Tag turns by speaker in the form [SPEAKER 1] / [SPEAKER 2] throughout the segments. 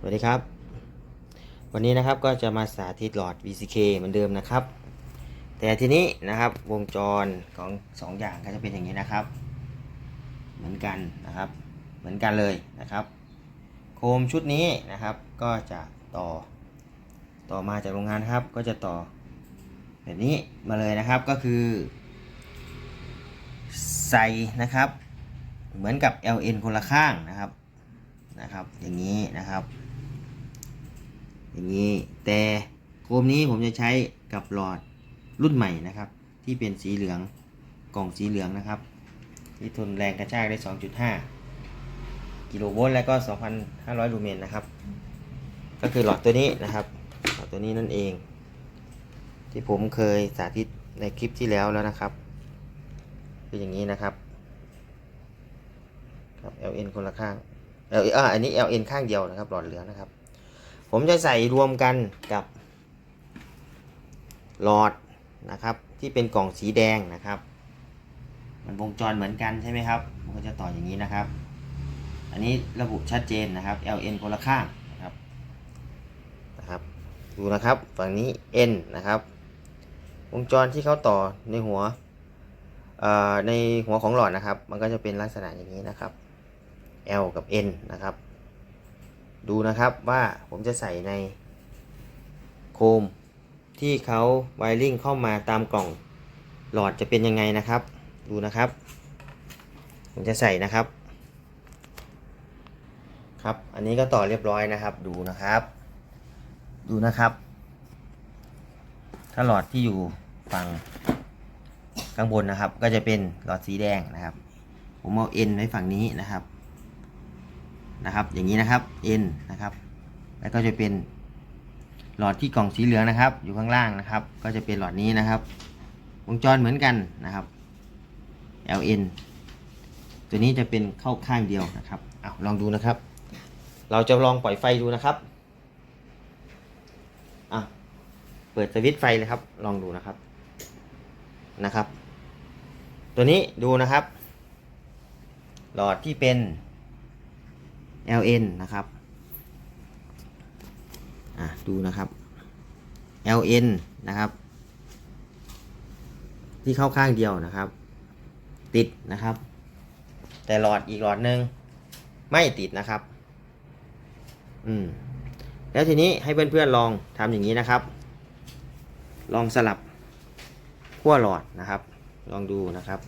[SPEAKER 1] สวัสดีครับ วันนี้นะครับก็จะมาสาธิตหลอด VCK เหมือนเดิมนะครับ แต่ทีนี้นะครับวงจรของสองอย่างก็จะเป็นอย่างนี้นะครับ เหมือนกันนะครับ เหมือนกันเลยนะครับ โคมชุดนี้นะครับ ก็จะต่อ ต่อมาจากโรงงานครับ ก็จะต่อ แบบนี้มาเลยนะครับก็คือ ใส่นะครับ เหมือนกับ LN คนละข้างนะครับนะครับอย่างนี้นะครับ อย่างนี้ แต่โคมนี้ผมจะใช้กับหลอดรุ่นใหม่นะครับ ที่เป็นสีเหลืองกล่องสีเหลืองนะครับ ที่ทนแรงกระชากได้ 2.5 กิโลโวลต์และก็ 2,500 ลูเมนนะครับ ก็คือหลอดตัวนี้นะครับ หลอดตัวนี้นั่นเอง ที่ผมเคยสาธิตในคลิปที่แล้วแล้วนะครับคืออย่างนี้นะครับครับ LN คนละข้าง L อ่าอันนี้ LN ข้างเดียวนะครับ หลอดเหลืองนะครับ ผมจะใส่รวมกันกับหลอดนะครับ ที่เป็นกล่องสีแดงนะครับ มันวงจรเหมือนกันใช่ไหมครับมันก็จะต่ออย่างนี้นะครับ อันนี้ระบุชัดเจนนะครับ LN คนละข้างนะครับนะครับ ดูนะครับฝั่งนี้ N นะครับ วงจรที่เขาต่อในหัวในหัวของหลอดนะครับ มันก็จะเป็นลักษณะอย่างนี้นะครับ L กับ N นะครับ ดูนะครับว่าผมจะใส่ในโคมที่เขาไวริ่งเข้ามาตามกล่องหลอดจะเป็นยังไงนะครับ ดูนะครับ ผมจะใส่นะครับ ครับ อันนี้ก็ต่อเรียบร้อยนะครับ ดูนะครับ ดูนะครับ ถ้าหลอดที่อยู่ฝั่งข้างบนนะครับ ก็จะเป็นหลอดสีแดงนะครับ ผมเอา N ไว้ฝั่งนี้นะครับ นะครับ อย่างนี้นะครับ N นะครับ แล้วก็จะเป็นหลอดที่กล่องสีเหลืองนะครับ อยู่ข้างล่างนะครับ ก็จะเป็นหลอดนี้นะครับ วงจรเหมือนกันนะครับ LN ตัวนี้จะเป็นเข้าข้างเดียวนะครับเอาลองดูนะครับ เราจะลองปล่อยไฟดูนะครับอะเปิดสวิตช์ไฟเลยครับ ลองดูนะครับนะครับ ตัวนี้ดูนะครับ หลอดที่เป็น LN นะครับอะดูนะครับ LN นะครับ ที่เข้าข้างเดียวนะครับ ติดนะครับ แต่หลอดอีกหลอดหนึ่งไม่ติดนะครับ อืม แล้วทีนี้ให้เพื่อนๆลองทำอย่างนี้นะครับ ลองสลับขั้วหลอดนะครับ ลองดูนะครับ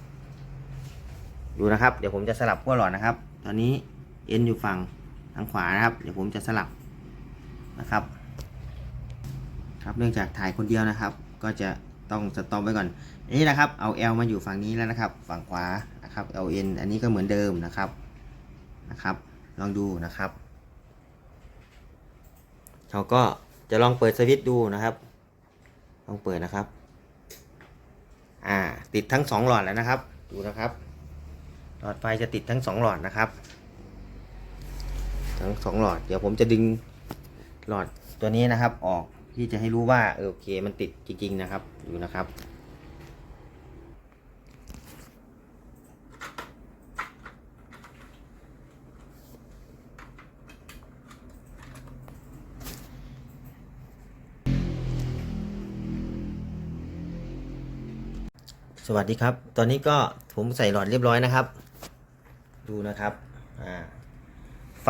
[SPEAKER 1] ดูนะครับ เดี๋ยวผมจะสลับขั้วหลอดนะครับ ตอนนี้ เอ็นอยู่ฝั่งทางขวานะครับ เดี๋ยวผมจะสลับนะครับ ครับเนื่องจากถ่ายคนเดียวนะครับ ก็จะต้องสต็อปไว้ก่อนอันนี้นะครับ เอา L มาอยู่ฝั่งนี้แล้วนะครับ ฝั่งขวานะครับ LN อันนี้ก็เหมือนเดิมนะครับนะครับ ลองดูนะครับเขาก็จะลองเปิดสวิตช์ดูนะครับ ลองเปิดนะครับ อ่า ติดทั้งสองหลอดแล้วนะครับ ดูนะครับ หลอดไฟจะติดทั้งสองหลอดนะครับ ทั้งสองหลอด เดี๋ยวผมจะดึงหลอดตัวนี้นะครับ ออกที่จะให้รู้ว่าเออโอเคมันติดจริง ๆ นะครับดูนะครับสวัสดีครับ ตอนนี้ก็ผมใส่หลอดเรียบร้อยนะครับ ดูนะครับ อ่า ไฟ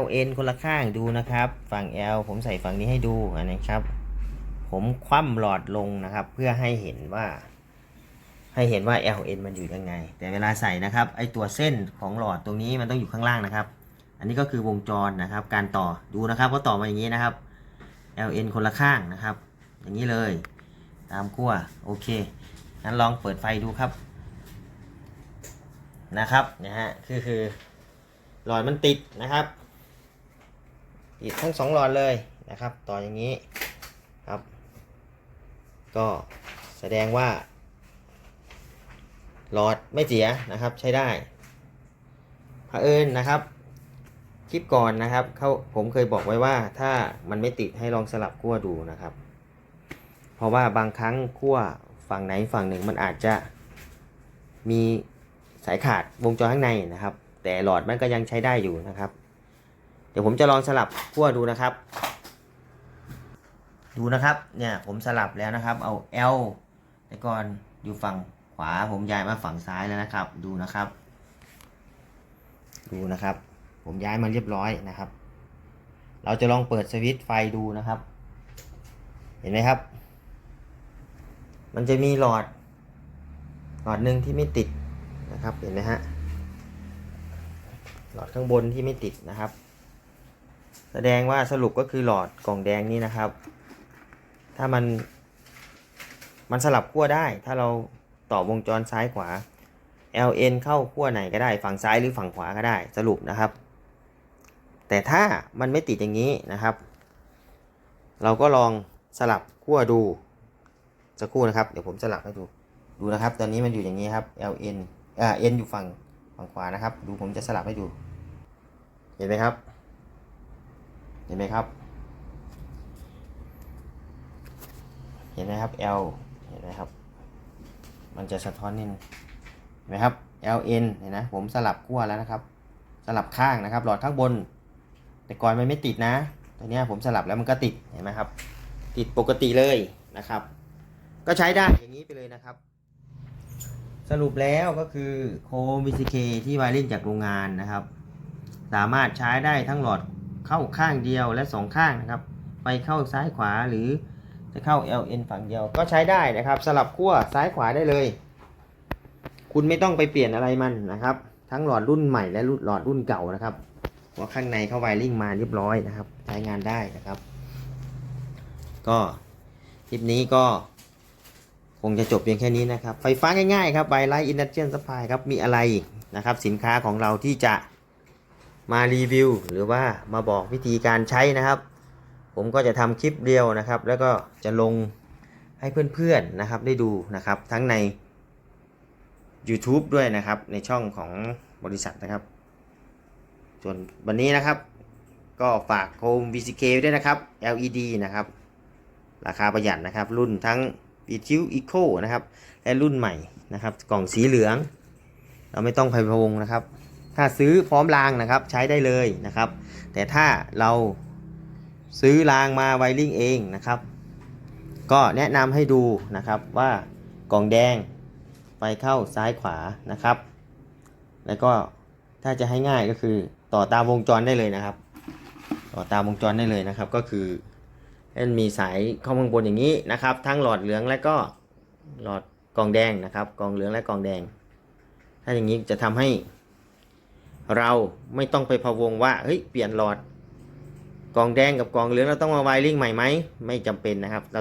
[SPEAKER 1] LN คนละข้างดูนะครับ ฝั่ง L ผมใส่ฝั่งนี้ให้ดูนนี้ครับ ผมคว่ำหลอดลงนะครับ เพื่อให้เห็นว่า ให้เห็นว่า LN มันอยู่ยังไง แต่เวลาใส่นะครับไอตัวเส้นของหลอดตรงนี้มันต้องอยู่ข้างล่างนะครับ อันนี้ก็คือวงจรนะครับ การต่อดูนะครับก็ต่อมาอย่างนี้นะครับ LN คนละข้างนะครับ อย่างนี้เลย ตามขั้วโอเคงั้นลองเปิดไฟดูครับนะครับนะฮะคือคือ หลอดมันติดนะครับ ติดทั้งสองหลอดเลยนะครับ ต่ออย่างนี้ครับ ก็แสดงว่า หลอดไม่เสียนะครับใช้ได้เผอิญนะครับ คลิปก่อนนะครับเขาผมเคยบอกไว้ว่าถ้ามันไม่ติดให้ลองสลับขั้วดูนะครับ เพราะว่าบางครั้งขั้วฝั่งไหนฝั่งหนึ่งมันอาจจะมีสายขาดวงจรข้างในนะครับ แต่หลอดมันก็ยังใช้ได้อยู่นะครับ เดี๋ยวผมจะลองสลับขั้วดูนะครับ ดูนะครับ เนี่ยผมสลับแล้วนะครับ เอา L แต่ก่อนอยู่ฝั่งขวาผมย้ายมาฝั่งซ้ายแล้วนะครับ ดูนะครับ ดูนะครับ ผมย้ายมาเรียบร้อยนะครับ เราจะลองเปิดสวิตช์ไฟดูนะครับ เห็นไหมครับ มันจะมีหลอด หลอดหนึ่งที่ไม่ติดนะครับ เห็นไหมฮะ หลอดข้างบนที่ไม่ติดนะครับ แสดงว่าสรุปก็คือหลอดกล่องแดงนี้นะครับ ถ้ามันมันสลับขั้วได้ ถ้าเราต่อวงจรซ้ายขวา LN เข้าขั้วไหนก็ได้ ฝั่งซ้ายหรือฝั่งขวาก็ได้สรุปนะครับ แต่ถ้ามันไม่ติดอย่างนี้นะครับ เราก็ลองสลับขั้วดูสักครู่นะครับ เดี๋ยวผมสลับให้ดูดูนะครับ ตอนนี้มันอยู่อย่างนี้ครับ LN อ่า N อยู่ฝั่ง ฝั่งขวานะครับ ดูผมจะสลับให้ดู เห็นไหมครับ เห็นไหมครับ เห็นไหมครับ L เห็นไหมครับ มันจะสะท้อนนิดเห็นไหมครับ LN เห็นนะ ผมสลับขั้วแล้วนะครับ สลับข้างนะครับ หลอดข้างบน แต่ก่อนมันไม่ติดนะตอนนี้ผมสลับแล้วมันก็ติด เห็นไหมครับ ติดปกติเลยนะครับ ก็ใช้ได้อย่างนี้ไปเลยนะครับ สรุปแล้วก็คือโคม VCK ที่วายริ่งจากโรงงานนะครับ สามารถใช้ได้ทั้งหลอดเข้าข้างเดียวและสองข้างนะครับ ไปเข้าซ้ายขวาหรือจะเข้า LN ฝั่งเดียวก็ใช้ได้นะครับ สลับขั้วซ้ายขวาได้เลย คุณไม่ต้องไปเปลี่ยนอะไรมันนะครับ ทั้งหลอดรุ่นใหม่และรุ่นหลอดรุ่นเก่านะครับเพราข้างในเขาไวริ่งมาเรียบร้อยนะครับ ใช้งานได้นะครับ ก็คลิปนี้ก็ คงจะจบเพียงแค่นี้นะครับ ไฟฟ้าง่ายๆครับไบไลท์อินดัสเทรียลสปายครับ มีอะไรนะครับ สินค้าของเราที่จะมารีวิว หรือว่ามาบอกวิธีการใช้นะครับ ผมก็จะทำคลิปเดียวนะครับ แล้วก็จะลงให้เพื่อนๆนะครับได้ดูนะครับทั้งใน YouTube ด้วยนะครับในช่องของบริษัทนะครับ ส่วนวันนี้นะครับ ก็ฝากโคม VCK ด้วยนะครับ LED นะครับ ราคาประหยัดนะครับ รุ่นทั้ง v i t u Eco นะครับและรุ่นใหม่นะครับกล่องสีเหลือง เราไม่ต้องไปพะวงนะครับ ถ้าซื้อพร้อมรางนะครับใช้ได้เลยนะครับ แต่ถ้าเราซื้อรางมาไวริงเองนะครับ ก็แนะนำให้ดูนะครับว่ากล่องแดงไฟเข้าซ้ายขวานะครับ แล้วก็ถ้าจะให้ง่ายก็คือต่อตามวงจรได้เลยนะครับ ต่อตามวงจรได้เลยนะครับก็คือ มันมีสายข้าข้างบนอย่างนี้นะครับ ทั้งหลอดเหลืองและก็หลอดกองแดงนะครับ กองเหลืองและกองแดง ถ้าอย่างนี้จะทำให้ เราไม่ต้องไปพะวงว่าเฮ้ยเปลี่ยนหลอดกองแดงกับกองเหลืองเราต้องมาไวริ่งใหม่ไหมไม่จำเป็นนะครับเรา